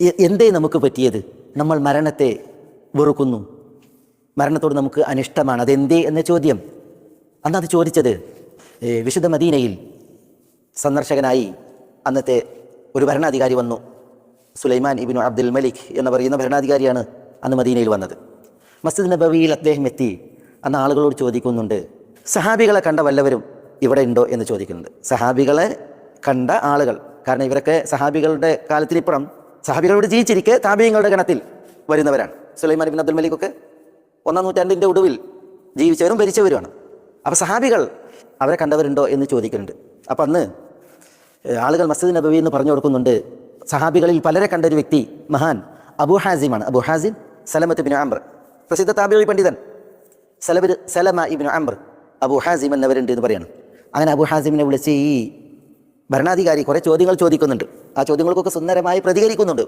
എന്തേ നമുക്ക് പറ്റിയത്? നമ്മൾ മരണത്തെ വെറുക്കുന്നു. മരണത്തോട് നമുക്ക് അനിഷ്ടമാണ്. അതെന്തേ എന്ന ചോദ്യം. അന്ന് അത് ചോദിച്ചത് വിശുദ്ധ മദീനയിൽ സന്ദർശകനായി അന്നത്തെ ഒരു ഭരണാധികാരി വന്നു. സുലൈമാൻ ഇബിനു അബ്ദുൽ മലിക് എന്ന് പറയുന്ന ഭരണാധികാരിയാണ് അന്ന് മദീനയിൽ വന്നത്. മസ്ജിദ് നബവിയിൽ അദ്ദേഹം എത്തി. അന്ന് ആളുകളോട് ചോദിക്കുന്നുണ്ട് സഹാബികളെ കണ്ട വല്ലവരും ഇവിടെ ഉണ്ടോ? എന്ന് ചോദിക്കുന്നുണ്ട്. സഹാബികളെ കണ്ട ആളുകൾ. കാരണം ഇവരൊക്കെ സഹാബികളുടെ കാലത്തിനിപ്പുറം സഹാബികളോട് ജീവിച്ചിരിക്കെ താപീയങ്ങളുടെ ഗണത്തിൽ വരുന്നവരാണ്. സുലൈമാൻ ബിൻ അബ്ദുൽ മലിക്കൊക്കെ ഒന്നാം നൂറ്റാണ്ടിന്റെ ഒടുവിൽ ജീവിച്ചവരും ഭരിച്ചവരുമാണ്. അപ്പോൾ സഹാബികൾ അവരെ കണ്ടവരുണ്ടോ എന്ന് ചോദിക്കുന്നുണ്ട് അപ്പം അന്ന് ആളുകൾ മസ്ജിദ് നബവി എന്ന് പറഞ്ഞു കൊടുക്കുന്നുണ്ട്. സഹാബികളിൽ പലരെ കണ്ട ഒരു വ്യക്തി മഹാൻ Abu ഹാസിമാണ്. Abu Hazim Salamah bin Ambar പ്രസിദ്ധ താബിഴി പണ്ഡിതൻ. സലബിർ സലമ ഇബിൻ അംബർ അബു ഹാസിം എന്നവരുണ്ട് എന്ന് പറയാണ്. അങ്ങനെ അബു ഹാസിമിനെ വിളിച്ച് ഈ ഭരണാധികാരി കുറേ ചോദ്യങ്ങൾ ചോദിക്കുന്നുണ്ട്. ആ ചോദ്യങ്ങൾക്കൊക്കെ സുന്ദരമായി പ്രതികരിക്കുന്നുണ്ട്.